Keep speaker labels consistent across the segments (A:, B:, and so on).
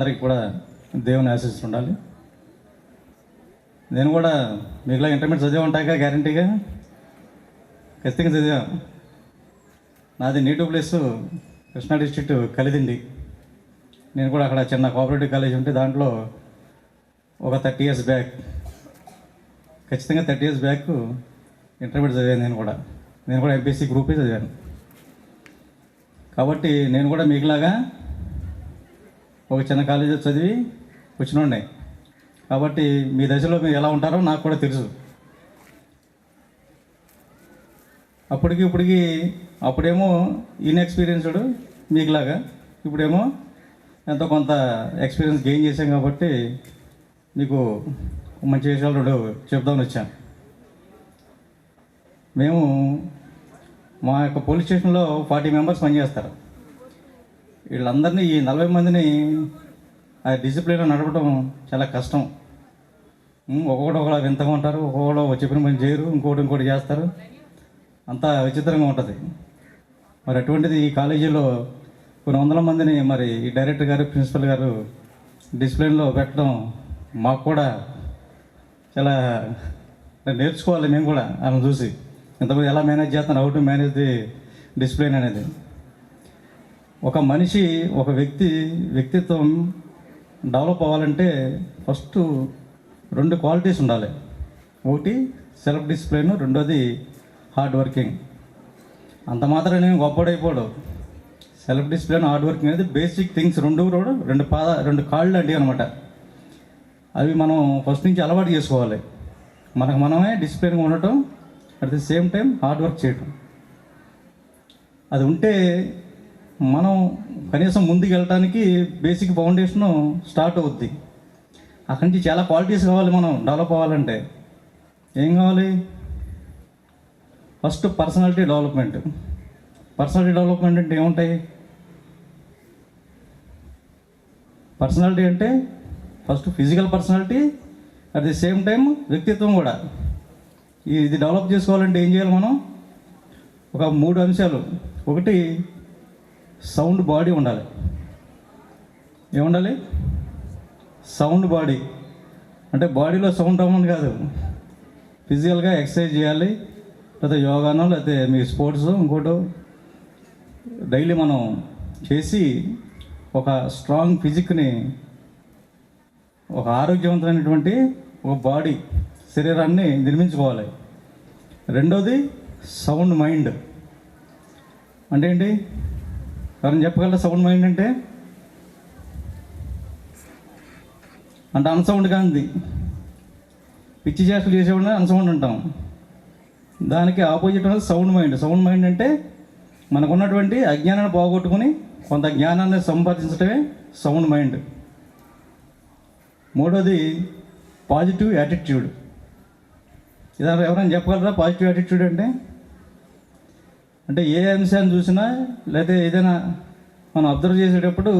A: అందరికి కూడా దేవుని ఆశిస్తుండాలి నేను కూడా మీకులా ఇంటర్మీడియట్ చదివా కదా గ్యారంటీగా? ఖచ్చితంగా చదివా. నాది native place Krishna district Kalidindi. నేను కూడా అక్కడ చిన్న కోఆపరేటివ్ కాలేజ్ ఉంటే దాంట్లో ఒక థర్టీ ఇయర్స్ బ్యాక్ ఖచ్చితంగా థర్టీ ఇయర్స్ బ్యాక్ ఇంటర్మీడియట్ చదివాను నేను కూడా. నేను కూడా ఎంపీసీ గ్రూపే చదివాను. కాబట్టి నేను కూడా మీకులాగా ఒక చిన్న కాలేజీలో చదివి వచ్చినండే కాబట్టి మీ దశలో మీరు ఎలా ఉంటారో నాకు కూడా తెలుసు. అప్పటికి ఇప్పటికి అప్పుడేమో ఇన్ఎక్స్పీరియన్స్డ్ మీకులాగా. ఇప్పుడేమో ఎంతో కొంత ఎక్స్పీరియన్స్ గెయిన్ చేశాం కాబట్టి మీకు మంచి విషయాలు రెండు చెప్దామని వచ్చాను. మేము మా యొక్క పోలీస్ స్టేషన్లో ఫార్టీ మెంబర్స్ పనిచేస్తారు. వీళ్ళందరినీ ఈ నలభై మందిని ఆ డిసిప్లిన్లో నడపడం చాలా కష్టం. ఒక్కొక్కటి ఒక్కొక్కడు ఒకలా వింతగా ఉంటారు ఒక్కొక్కడు చెప్పిన పని చేయరు ఇంకోటి ఇంకోటి చేస్తారు. అంతా విచిత్రంగా ఉంటుంది. మరి అటువంటిది ఈ కాలేజీలో కొన్ని వందల మందిని మరి ఈ డైరెక్టర్ గారు ప్రిన్సిపల్ గారు డిసిప్లిన్లో పెట్టడం మాకు కూడా చాలా నేర్చుకోవాలి మేము కూడా ఆమె చూసి. ఇంతకుముందు ఎలా మేనేజ్ చేస్తున్నారు how to manage the discipline అనేది. ఒక మనిషి ఒక వ్యక్తి వ్యక్తిత్వం డెవలప్ అవ్వాలంటే ఫస్ట్ రెండు క్వాలిటీస్ ఉండాలి. ఒకటి సెల్ఫ్ డిసిప్లిన్ రెండోది హార్డ్ వర్కింగ్ అంత మాత్రం నేను గొప్పడైపోడు. సెల్ఫ్ డిసిప్లిన్ హార్డ్ వర్కింగ్ అనేది బేసిక్ థింగ్స్ రెండు కూడా రెండు పాద రెండు కాళ్ళు అంటే అనమాట అవి మనం ఫస్ట్ నుంచి అలవాటు చేసుకోవాలి. మనకు మనమే డిసిప్లిన్గా ఉండటం at the same time hard work చేయటం. అది ఉంటే మనం కనీసం ముందుకు వెళ్ళడానికి బేసిక్ ఫౌండేషన్ స్టార్ట్ అవుద్ది. అక్కడి నుంచి చాలా క్వాలిటీస్ కావాలి మనం డెవలప్ అవ్వాలంటే. ఏం కావాలి? First personality development personality development అంటే ఏముంటాయి? పర్సనాలిటీ అంటే first physical personality at the same time వ్యక్తిత్వం కూడా. ఇది డెవలప్ చేసుకోవాలంటే ఏం చేయాలి మనం? ఒక మూడు అంశాలు. ఒకటి సౌండ్ బాడీ ఉండాలి. ఏముండాలి? Sound body. అంటే బాడీలో సౌండ్ అవ్వమని కాదు. ఫిజికల్గా ఎక్సర్సైజ్ చేయాలి. లేకపోతే యోగానో లేకపోతే మీ స్పోర్ట్స్ ఇంకోటో డైలీ మనం చేసి ఒక స్ట్రాంగ్ ఫిజిక్ని ఒక ఆరోగ్యవంతమైనటువంటి ఒక బాడీ శరీరాన్ని నిర్మించుకోవాలి. రెండోది సౌండ్ మైండ్. అంటే ఏంటి? ఎవరైనా చెప్పగలరా సౌండ్ మైండ్ అంటే అంటే అన్సౌండ్ కాంది పిచ్చి చేష్టలు చేసేవాడిని అన్సౌండ్ అంటాం. దానికి ఆపోజిట్ అనేది సౌండ్ మైండ్. సౌండ్ మైండ్ అంటే మనకున్నటువంటి అజ్ఞానాన్ని పోగొట్టుకుని కొంత జ్ఞానాన్ని సంపాదించడమే సౌండ్ మైండ్. మూడోది పాజిటివ్ యాటిట్యూడ్. ఇదా ఎవరైనా చెప్పగలరా పాజిటివ్ యాటిట్యూడ్ అంటే? అంటే ఏ అంశాన్ని చూసినా లేదా ఏదైనా మనం అబ్జర్వ్ చేసేటప్పుడు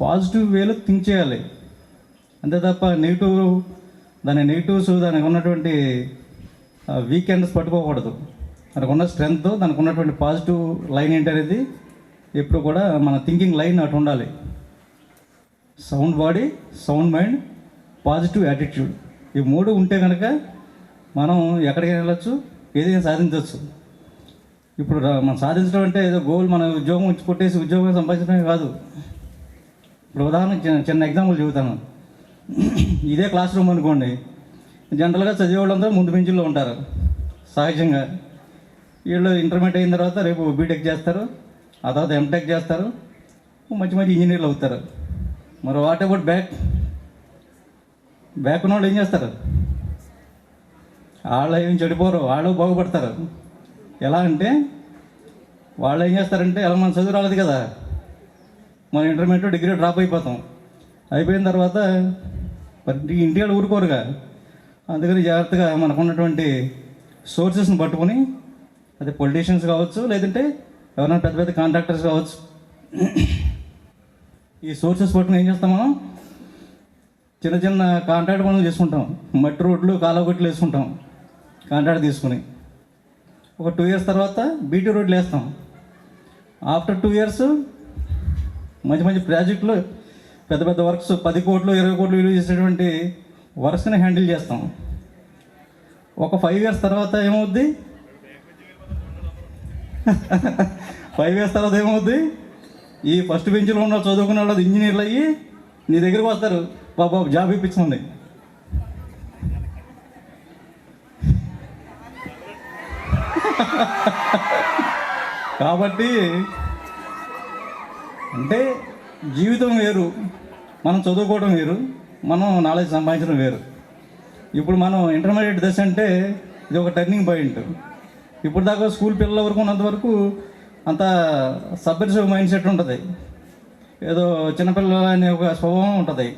A: పాజిటివ్ వేలో థింక్ చేయాలి. అంతే తప్ప నెగిటివ్ దాని నెగిటివ్స్ దానికి ఉన్నటువంటి వీకెండ్స్ పట్టుకోకూడదు. దానికి ఉన్న స్ట్రెంగ్త్ దానికి ఉన్నటువంటి పాజిటివ్ లైన్ ఏంటి అనేది ఎప్పుడు కూడా మన థింకింగ్ లైన్ అటు ఉండాలి. Sound body sound mind positive attitude ఈ మూడు ఉంటే కనుక మనం ఎక్కడికైనా వెళ్ళచ్చు ఏదైనా సాధించవచ్చు ఇప్పుడు మనం సాధించడం అంటే ఏదో గోల్ మన ఉద్యోగం కొట్టేసి ఉద్యోగం సంపాదించడమే కాదు. ఇప్పుడు ఉదాహరణ చిన్న చిన్న ఎగ్జాంపుల్ చెబుతాను. ఇదే క్లాస్ రూమ్ అనుకోండి. జనరల్గా చదివే వాళ్ళందరూ ముందు బెంచుల్లో ఉంటారు. సహజంగా. వీళ్ళు ఇంటర్మీడియట్ అయిన తర్వాత రేపు బీటెక్ చేస్తారు. ఆ తర్వాత ఎంటెక్ చేస్తారు. మంచి మంచి ఇంజనీర్లు అవుతారు. మరి వాట్ అబౌట్ బ్యాక్ బ్యాక్ ఉన్న వాళ్ళు ఏం చేస్తారు? వాళ్ళు ఏం చెడిపోరు. వాళ్ళు బాగుపడతారు. ఎలా అంటే వాళ్ళు ఏం చేస్తారంటే ఎలా మన చదువు రాలేదు కదా. మన ఇంటర్మీడియట్ డిగ్రీ డ్రాప్ అయిపోతాం. అయిపోయిన తర్వాత ఇంటికాడ ఊరుకోరుగా. అందుకని జాగ్రత్తగా మనకున్నటువంటి సోర్సెస్ని పట్టుకొని అది పొలిటీషియన్స్ కావచ్చు లేదంటే ఎవరైనా పెద్ద పెద్ద కాంట్రాక్టర్స్ కావచ్చు. ఈ సోర్సెస్ పట్టుకుని ఏం చేస్తాం మనం? చిన్న చిన్న కాంట్రాక్ట్ పనులు చేసుకుంటాం. మట్టి రోడ్లు కాలగొట్లు వేసుకుంటాం. కాంట్రాక్ట్ తీసుకుని. ఒక టూ ఇయర్స్ తర్వాత బీటీ రోడ్లు వేస్తాం. ఆఫ్టర్ టూ ఇయర్స్ మంచి మంచి ప్రాజెక్టులు పెద్ద పెద్ద వర్క్స్ పది కోట్లు ఇరవై కోట్లు విలువ చేసేటువంటి వర్క్స్ని హ్యాండిల్ చేస్తాం. ఒక ఫైవ్ ఇయర్స్ తర్వాత ఏమవుద్ది? ఫైవ్ ఇయర్స్ తర్వాత ఏమవుద్ది? ఈ ఫస్ట్ బెంచ్లో ఉన్న చదువుకున్న వాళ్ళు ఇంజనీర్లు అయ్యి నీ దగ్గరికి వస్తారు. బాబు జాబ్ ఇప్పించమంది కాబట్టి అంటే జీవితం వేరు మనం చదువుకోవడం వేరు మనం నాలెడ్జ్ సంపాదించడం వేరు. ఇప్పుడు మనం ఇంటర్మీడియట్ దశ అంటే ఇది ఒక టర్నింగ్ పాయింట్ ఇప్పుడు దాకా స్కూల్ పిల్లల వరకు ఉన్నంత వరకు అంత సబ్రెసివ్ మైండ్ సెట్ ఉంటుంది. ఏదో చిన్నపిల్లల అనే ఒక స్వభావం ఉంటుంది.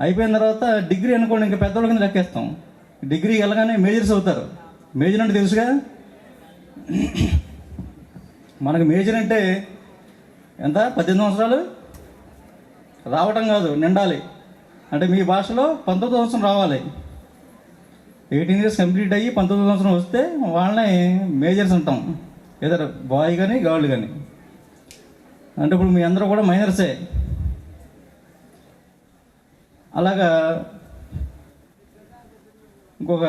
A: అయిపోయిన తర్వాత డిగ్రీ అనుకోండి ఇంకా పెద్దవాళ్ళకి లెక్కేస్తాం. డిగ్రీ వెళ్ళగానే మేజర్స్ అవుతారు. మేజర్ అంటే తెలుసుగా? మనకు మేజర్ అంటే ఎంత? పద్దెనిమిది సంవత్సరాలు? రావటం కాదు నిండాలి. అంటే మీ భాషలో పంతొమ్మిది సంవత్సరం రావాలి. ఎయిటీన్ ఇయర్స్ కంప్లీట్ అయ్యి పంతొమ్మిది సంవత్సరం వస్తే వాళ్ళని మేజర్స్ అంటాం. ఏదో బాయ్ కానీ గర్ల్ కానీ అంటే ఇప్పుడు మీ అందరూ కూడా మైనర్సే. అలాగా ఇంకొక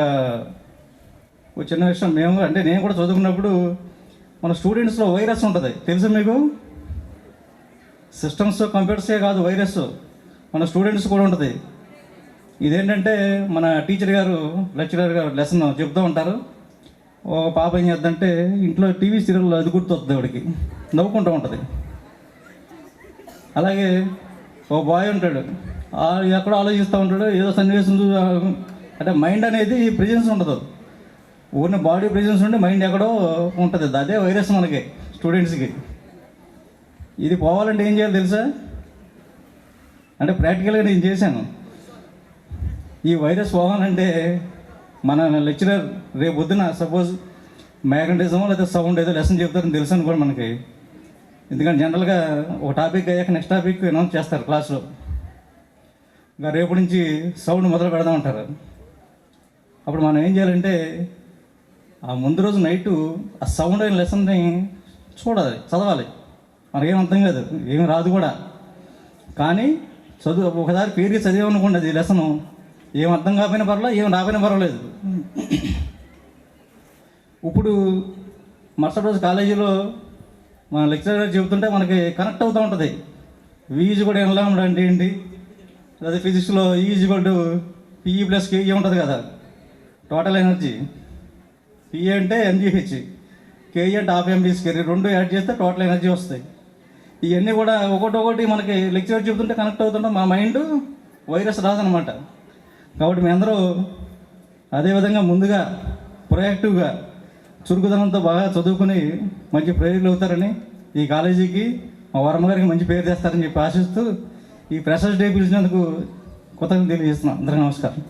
A: ఒక చిన్న విషయం మేము అంటే నేను కూడా చదువుకున్నప్పుడు మన స్టూడెంట్స్లో వైరస్ ఉంటుంది. తెలుసు మీకు? సిస్టమ్స్ కంప్యూటర్సే కాదు వైరస్. మన స్టూడెంట్స్ కూడా ఉంటుంది. ఇదేంటంటే మన టీచర్ గారు లెక్చరర్ గారు లెసన్ చెప్తూ ఉంటారు. ఓ పాప ఏం చేద్దంటే ఇంట్లో టీవీ సీరియల్ అది గుర్తొస్తుంది ఆవిడకి. నవ్వుకుంటూ ఉంటుంది. అలాగే ఓ బాయ్ ఉంటాడు. ఆ ఎక్కడో ఆలోచిస్తూ ఉంటాడు ఏదో సన్నివేశం అంటే మైండ్ అనేది ప్రెజెన్స్ ఉండదు. ఊరిని బాడీ ప్రెజెన్స్ ఉండి మైండ్ ఎక్కడో ఉంటుంది. అదే వైరస్ మనకి స్టూడెంట్స్కి ఇది పోవాలంటే ఏం చేయాలి తెలుసా? అంటే ప్రాక్టికల్గా నేను చేశాను. ఈ వైరస్ పోవాలంటే మన లెక్చరర్ రేపు పొద్దున సపోజ్ మ్యాగ్నటిజమో లేదా సౌండ్ ఏదో లెసన్ చెప్తారని తెలుసు అనుకోండి మనకి. ఎందుకంటే జనరల్గా ఒక టాపిక్ అయ్యాక నెక్స్ట్ టాపిక్ అనౌన్స్ చేస్తారు క్లాస్లో ఇంకా రేపు నుంచి సౌండ్ మొదలు పెడదామంటారు అప్పుడు మనం ఏం చేయాలంటే ఆ ముందు రోజు నైట్ ఆ సౌండ్ అయిన లెసన్ని చూడాలి చదవాలి. మనకేం అర్థం కాదు ఏమి రాదు కూడా. కానీ చదువు ఒకసారి పేరుకి చదివామనుకోండి అది లెసను ఏం అర్థం కాకపోయినా పర్వాలేదు ఏం రాకపోయినా పర్వాలేదు. ఇప్పుడు మరుసటి రోజు కాలేజీలో మన లెక్చరర్ చెబుతుంటే మనకి కనెక్ట్ అవుతూ ఉంటుంది. వీజ్ కూడా ఎలా అంటే ఏంటి? అదే ఫిజిక్స్లో is equal PE plus KE ఉంటుంది కదా టోటల్ ఎనర్జీ పిఏ అంటే ఎంజీహెచ్ కేఈ అంటే హాఫ్ ఎంబీ రెండు యాడ్ చేస్తే టోటల్ ఎనర్జీ వస్తాయి. ఇవన్నీ కూడా ఒకటి ఒకటి మనకి లెక్చర్ చెబుతుంటే కనెక్ట్ అవుతుంటే మా మైండ్ వైరస్ రాదనమాట. కాబట్టి మీ అందరూ అదేవిధంగా ముందుగా ప్రొయాక్టివ్గా చురుకుదనంతో బాగా చదువుకుని మంచి ప్రేరులు అవుతారని ఈ కాలేజీకి మా వరమ్మ గారికి మంచి పేరు తెస్తారని చెప్పి ఆశిస్తూ ఈ ఫ్రెషర్స్ డే పిలిచినందుకు కృతజ్ఞత తెలియజేస్తున్నాను అందరికీ నమస్కారం.